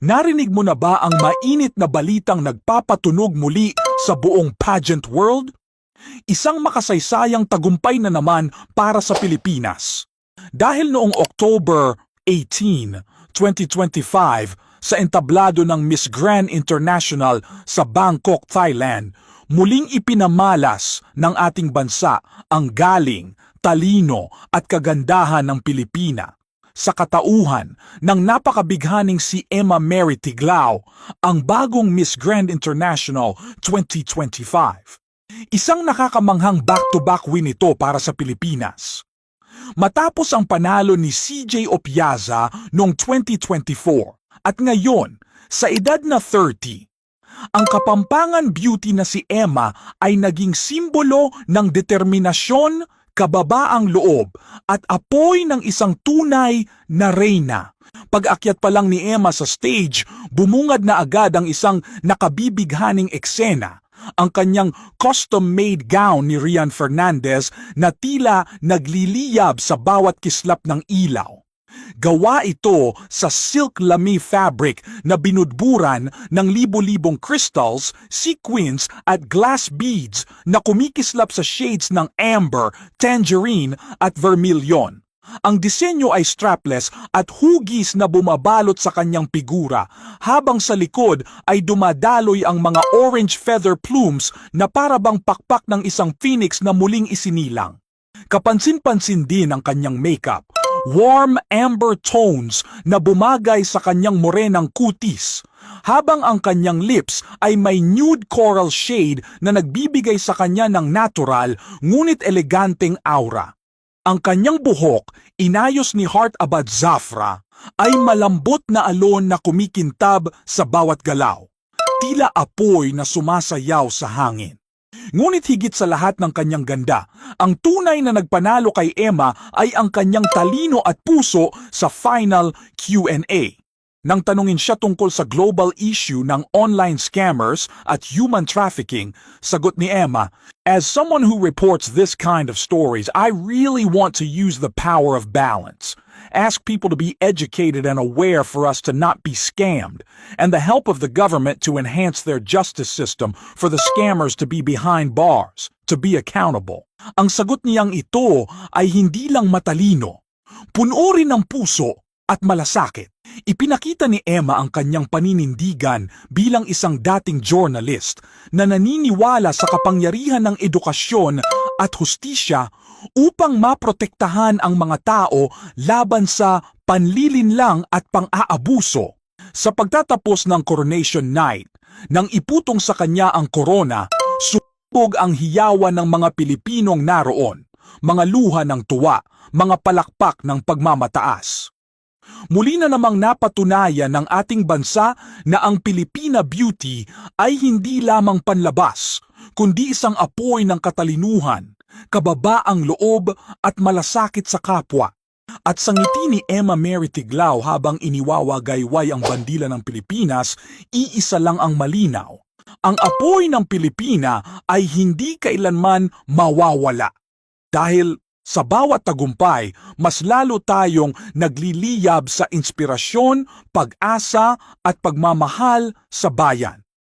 Narinig mo na ba ang mainit na balitang nagpapatunog muli sa buong pageant world? Isang makasaysayang tagumpay na naman para sa Pilipinas. Dahil noong October 18, 2025, sa entablado ng Miss Grand International sa Bangkok, Thailand, muling ipinamalas ng ating bansa ang galing, talino at kagandahan ng Pilipina sa katauhan ng napakabighaning si Emma Mary Tiglao, ang bagong Miss Grand International 2025. Isang nakakamanghang back-to-back win ito para sa Pilipinas. Matapos ang panalo ni CJ Opiaza noong 2024 at ngayon, sa edad na 30, ang kapampangan beauty na si Emma ay naging simbolo ng determinasyon, kababaang loob at apoy ng isang tunay na reyna. Pag-akyat pa lang ni Emma sa stage, bumungad na agad ang isang nakabibighaning eksena. Ang kanyang custom-made gown ni Rian Fernandez na tila nagliliyab sa bawat kislap ng ilaw. Gawa ito sa silk lami fabric na binudburan ng libo-libong crystals, sequins at glass beads na kumikislap sa shades ng amber, tangerine at vermilion. Ang disenyo ay strapless at hugis na bumabalot sa kanyang figura, habang sa likod ay dumadaloy ang mga orange feather plumes na parabang pakpak ng isang phoenix na muling isinilang. Kapansin-pansin din ang kanyang makeup, warm amber tones na bumagay sa kanyang morenang kutis, habang ang kanyang lips ay may nude coral shade na nagbibigay sa kanya ng natural ngunit eleganteng aura. Ang kanyang buhok, inayos ni Heart Abad Zafra, ay malambot na alon na kumikintab sa bawat galaw. Tila apoy na sumasayaw sa hangin. Ngunit higit sa lahat ng kanyang ganda, ang tunay na nagpanalo kay Emma ay ang kanyang talino at puso sa final Q&A. Nang tanungin siya tungkol sa global issue ng online scammers at human trafficking, sagot ni Emma, As someone who reports this kind of stories, I really want to use the power of balance. Ask people to be educated and aware for us to not be scammed, and the help of the government to enhance their justice system for the scammers to be behind bars, to be accountable. Ang sagot niyang ito ay hindi lang matalino, puno rin ng puso at malasakit. Ipinakita ni Emma ang kanyang paninindigan bilang isang dating journalist na naniniwala sa kapangyarihan ng edukasyon at hustisya upang maprotektahan ang mga tao laban sa panlilinlang at pang-aabuso. Sa pagtatapos ng coronation night, nang iputong sa kanya ang korona, subog ang hiyawan ng mga Pilipinong naroon, mga luha ng tuwa, mga palakpak ng pagmamataas. Muli na namang napatunayan ng ating bansa na ang Pilipina Beauty ay hindi lamang panlabas, kundi isang apoy ng katalinuhan, kababaang loob at malasakit sa kapwa. At sa ngiti ni Emma Mary Tiglao habang iniwawagayway ang bandila ng Pilipinas, iisa lang ang malinaw. Ang apoy ng Pilipina ay hindi kailanman mawawala. Dahil sa bawat tagumpay, mas lalo tayong nagliliyab sa inspirasyon, pag-asa at pagmamahal sa bayan.